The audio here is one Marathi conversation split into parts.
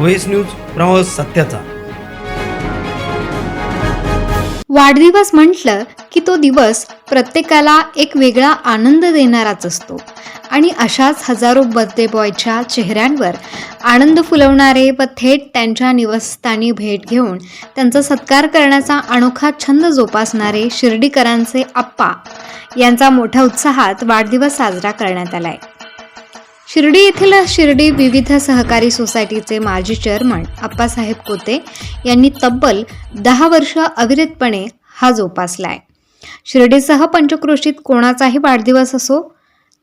व्हॉइस न्यूज प्रवास सत्याचा. वाढदिवस म्हटलं की तो दिवस प्रत्येकाला एक वेगळा आनंद देणाराच असतो. आणि अशाच हजारो बर्थडे बॉयच्या चेहऱ्यांवर आनंद फुलवणारे व थेट त्यांच्या निवासस्थानी भेट घेऊन त्यांचा सत्कार करण्याचा अनोखा छंद जोपासणारे शिर्डीकरांचे आप्पा यांचा मोठ्या उत्साहात वाढदिवस साजरा करण्यात आलाय. शिर्डी येथील शिर्डी विविध सहकारी सोसायटीचे माजी चेअरमन अप्पासाहेब कोते यांनी तब्बल दहा वर्ष अविरतपणे हा जोपासलाय. शिर्डीसह पंचक्रोशीत कोणाचाही वाढदिवस असो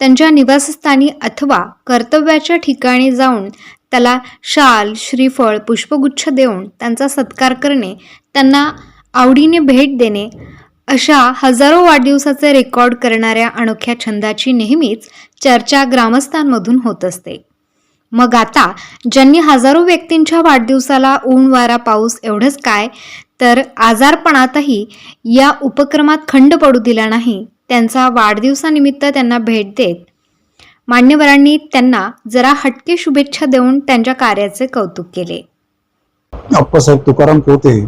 त्यांच्या निवासस्थानी अथवा कर्तव्याच्या ठिकाणी जाऊन त्याला शाल श्रीफळ पुष्पगुच्छ देऊन त्यांचा सत्कार करणे त्यांना आवडीने भेट देणे अशा हजारो वाढदिवसाचे रेकॉर्ड करणाऱ्या अनोख्या छंदाची नेहमीच चर्चा ग्रामस्थांमधून होत असते. मग आता ज्यांनी हजारो व्यक्तींच्या वाढदिवसाला ऊन वारा पाऊस एवढंच काय तर आजारपणातही या उपक्रमात खंड पडू दिला नाही त्यांचा वाढदिवसानिमित्त त्यांना भेट देत. मान्यवरांनी त्यांना जरा हटके शुभेच्छा देऊन त्यांच्या कार्याचे कौतुक केले. अप्पासाहेब तुकाराम पोते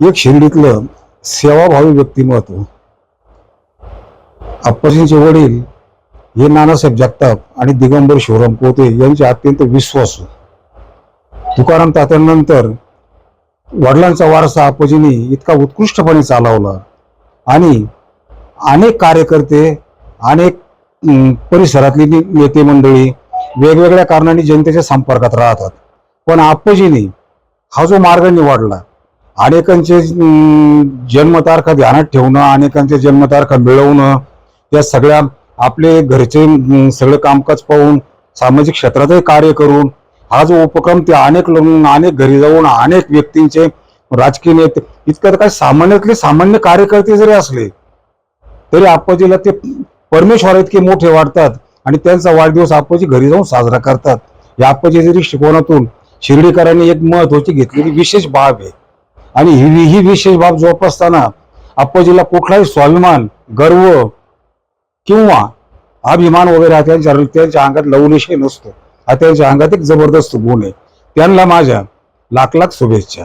एक शिर्डीतलं सेवाभावी व्यक्तिमत्व अप्पाजींचे वडील हे नानासाहेब जगताप आणि दिगंबर शिवराम पोते यांचे अत्यंत विश्वासू. तुकाराम तात्यानंतर वडिलांचा वारसा अप्पाजींनी इतका उत्कृष्टपणे चालवला आणि अनेक कार्यकर्ते अनेक परिसरातली नेते मंडळी वेगवेगळ्या कारणांनी जनतेच्या संपर्कात राहतात. पण आप्पाजींनी हा जो मार्ग निवडला अनेकांचे जन्मतारखा ध्यानात ठेवणं अनेकांचे जन्मतारखा मिळवणं या सगळ्या आपले घरचे सगळं कामकाज पाहून सामाजिक क्षेत्रातही कार्य करून हा जो उपक्रम ते अनेक लोक अनेक घरी जाऊन अनेक व्यक्तींचे राजकीय नेते इतकं तर काय सामान्यातले सामान्य कार्यकर्ते जरी असले तरी आप्पाजीला ते परमेश्वर इतके मोठे वाटतात आणि त्यांचा वाढदिवस आप्पाजी घरी जाऊन साजरा करतात. या आप्पाजी शिकवण्यातून शिर्डीकरांनी एक महत्वाची घेतलेली विशेष बाब आहे. आणि ही ही विशेष बाब जोपासताना आप्पाजीला कुठलाही स्वाभिमान गर्व किंवा अभिमान वगैरे त्यांच्या त्यांच्या अंगात लवलेशही नसतो. हा त्यांच्या अंगात एक जबरदस्त गुण आहे. त्यांना माझ्या लाख लाख शुभेच्छा.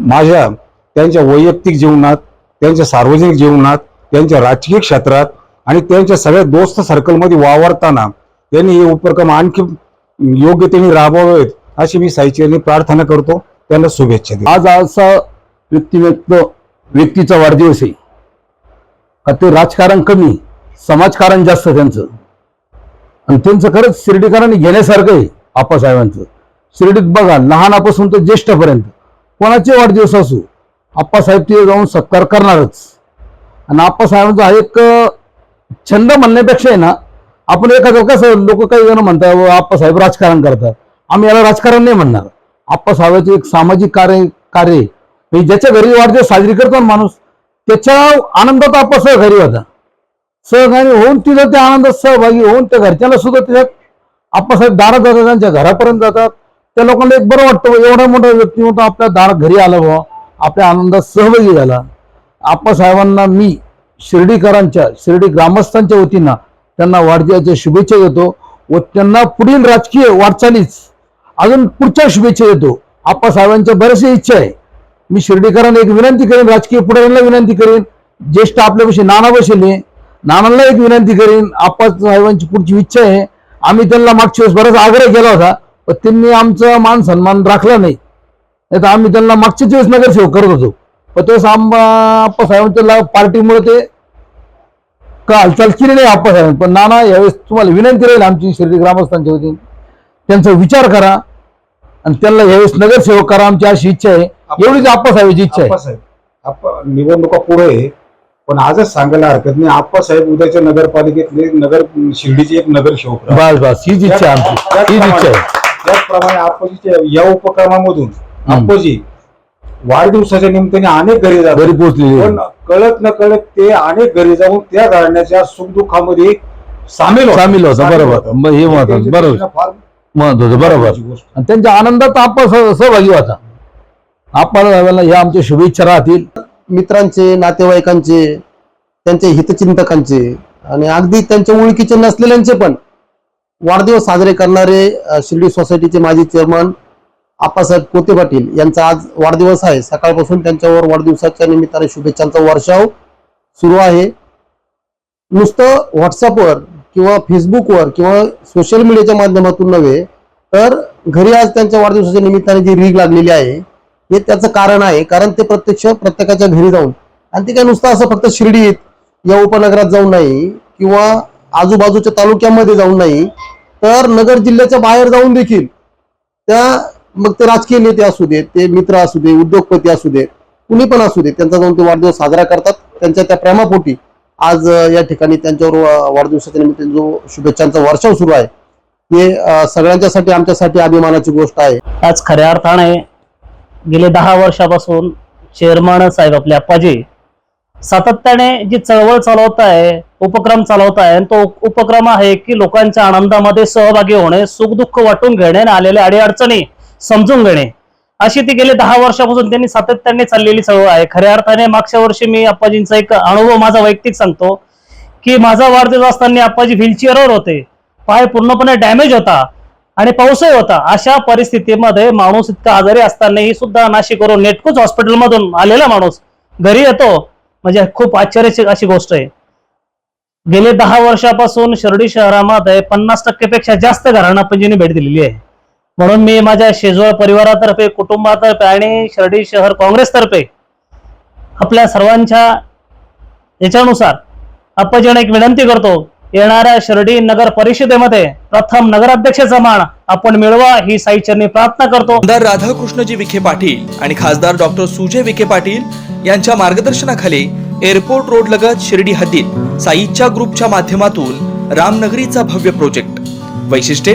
माझ्या त्यांच्या वैयक्तिक जीवनात त्यांच्या सार्वजनिक जीवनात त्यांच्या राजकीय क्षेत्रात आणि त्यांच्या सगळ्या दोस्त सर्कलमध्ये वावरताना त्यांनी हे उपक्रम आणखी योग्य त्यांनी राबवावेत अशी मी साहित्याने प्रार्थना करतो. त्यांना शुभेच्छा देतो. आज असा व्यक्तिमत्व व्यक्तीचा वाढदिवस आहे. का ते राजकारण कमी समाजकारण जास्त त्यांचं. आणि त्यांचं खरंच शिर्डीकरांनी घेण्यासारखं आहे आप्पासाहेबांचं. शिर्डीत बघा लहानापासून तर ज्येष्ठापर्यंत. कोणाचे वाढदिवस असो आप्पासाहेब ते जाऊन सत्कार करणारच. आणि आप्पासाहेबांचा हा एक अं, छंद म्हणण्यापेक्षा आहे ना आपण एखादं कसं लोक काही जण म्हणतात आप्पासाहेब राजकारण करतात. आम्ही याला राजकारण नाही म्हणणार. आप्पासाहेबांचे एक सामाजिक कार्य कार्य म्हणजे ज्याच्या घरी वाढदिवस साजरी करतो ना माणूस त्याच्या आनंदात आप्पा सहभागी होता. सहभागी होऊन तिथं त्या आनंदात सहभागी होऊन त्या घरच्यांना सुद्धा त्याच्यात आप्पासाहेब दारात जातात त्यांच्या घरापर्यंत जातात त्या लोकांना एक बरं वाटतं एवढा मोठा व्यक्ती होता आपल्या दारात घरी आला बुवा आपल्या आनंदात सहभागी झाला. आप्पासाहेबांना मी शिर्डीकरांच्या शिर्डी ग्रामस्थांच्या वतीनं त्यांना वाढदिवसाच्या शुभेच्छा देतो व त्यांना पुढील राजकीय वाटचालीच अजून पुढच्या शुभेच्छा देतो. आप्पासाहेबांच्या बऱ्याचशा इच्छा आहे. मी शिर्डीकरांना एक विनंती करेन राजकीय पुढाऱ्यांना विनंती करेन. ज्येष्ठ आपल्यापाशी नाना बसेल नानांना एक विनंती करेन. आप्पासाहेबांची पुढची इच्छा आहे. आम्ही त्यांना मागच्या वेळेस बराच आग्रह केला होता पण त्यांनी आमचा मान सन्मान राखला नाही. नाही तर आम्ही त्यांना मागच्याच वेळेस नगरसेवक करत होतो. पण तेव्हा आंबा आप्पासाहेबांच्या पार्टीमुळे ते का हालचाल केली नाही आप्पासाहेब पण नाना यावेळेस तुम्हाला विनंती राहील आमची शिर्डी ग्रामस्थांच्या वतीने. त्यांचा विचार करा आणि त्यांना यावेळेस नगरसेवक करा आमची अशी इच्छा आहे. एवढीच आप्पासाहेबांची इच्छा आहे. आप्पासाहेब आप्पा निवडणुका पुढे आहे पण आजच सांगायला हरकत नाही. आप्पासाहेब उद्याच्या नगरपालिकेतले नगर शिर्डीचे एक नगरसेवक राहतील. बस बस. हीच इच्छा आहे आमची. हीच इच्छा आहे. त्याचप्रमाणे आप्पाजीच्या या उपक्रमामधून आप्पाजी वाढदिवसाच्या निमित्ताने अनेक घरी जातात. घरी पोहोचलेली आहे. पण कळत न कळत ते अनेक घरी जाऊन त्या घराण्याच्या सुखदुःखामध्ये सामील होतात. सामील सामील बरोबर. मग हे महत्वाचं, बरोबर. दृष्टीनं महत्वाचं बरोबर. आणि त्यांच्या आनंदात आपण सह- सहभागी होता आप्पासाहेबांना ह्या आमच्या शुभेच्छा राहतील. मित्रांचे नातेवाईकांचे त्यांचे हितचिंतकांचे आणि अगदी त्यांच्या ओळखीचे नसलेल्यांचे पण वाढदिवस साजरे करणारे शिर्डी सोसायटीचे माजी चेअरमन आप्पासाहेब कोते पाटील यांचा आज वाढदिवस आहे. सकाळपासून त्यांच्यावर वाढदिवसाच्या निमित्ताने शुभेच्छांचा वर्षाव सुरू आहे. नुसतं व्हॉट्सअपवर किंवा फेसबुकवर किंवा सोशल मीडियाच्या माध्यमातून नव्हे तर घरी आज त्यांच्या वाढदिवसाच्या निमित्ताने जी रीग लागलेली आहे हे त्याचं कारण आहे. कारण ते प्रत्यक्ष प्रत्येकाच्या घरी जाऊन आणि ते काय नुसतं असं फक्त शिर्डीत या उपनगरात जाऊन नाही किंवा आजूबाजूच्या तालुक्यामध्ये जाऊन नाही तर नगर जिल्ह्याच्या बाहेर जाऊन देखील त्या मग ते राजकीय नेते असू देत ते मित्र असू दे उद्योगपती असू देत कुणी पण असू दे त्यांचा जाऊन ते वाढदिवस साजरा करतात. त्यांच्या त्या प्रेमापोटी आज या ठिकाणी त्यांच्यावर वाढदिवसाच्या निमित्ताने जो शुभेच्छांचा वर्षाव सुरू आहे हे सगळ्यांच्यासाठी आमच्यासाठी अभिमानाची गोष्ट आहे. आज खऱ्या अर्थाने गेले दहा वर्षापासून चेअरमन साहेब आपले अप्पाजी सातत्याने जी चळवळ चालवत आहे उपक्रम चालवत आहे आणि तो उपक्रम आहे की लोकांच्या आनंदामध्ये सहभागी होणे सुखदुःख वाटून घेणे आणि आलेल्या अडीअडचणी समजून घेणे. अशी ती गेले दहा वर्षापासून त्यांनी सातत्याने चाललेली चळवळ आहे. खऱ्या अर्थाने मागच्या वर्षी मी अप्पाजींचा एक अनुभव माझा वैयक्तिक सांगतो की माझा वाढदिवस असताना अप्पाजी व्हीलचेअरवर होते. पाय पूर्णपणे डॅमेज होता आणि पाऊसही होता. अशा परिस्थितीमध्ये माणूस इतका आजारी असतानाही सुद्धा नाशिक करून नेटकूच हॉस्पिटलमधून आलेला माणूस घरी येतो. म्हणजे खूप आश्चर्याची अशी गोष्ट आहे. गेले दहा वर्षापासून शिर्डी शहरामध्ये पन्नास टक्केपेक्षा जास्त घरांना पंजीने भेट दिलेली आहे. म्हणून मी माझ्या शेजवळ परिवारातर्फे कुटुंबातर्फे आणि शिर्डी शहर काँग्रेसतर्फे आपल्या सर्वांच्या याच्यानुसार आपण एक विनंती करतो येणाऱ्या शिर्डी नगर परिषदेमध्ये प्रथम नगराध्यक्षाचा मान आपण मिळवा ही साईचरणी प्रार्थना करतो. आमदार राधाकृष्णजी विखे पाटील आणि खासदार डॉक्टर सुजय विखे पाटील यांच्या मार्गदर्शनाखाली एअरपोर्ट रोड लगत शिर्डी हद्दीत साईच्या ग्रुपच्या माध्यमातून रामनगरीचा भव्य प्रोजेक्ट. वैशिष्ट्ये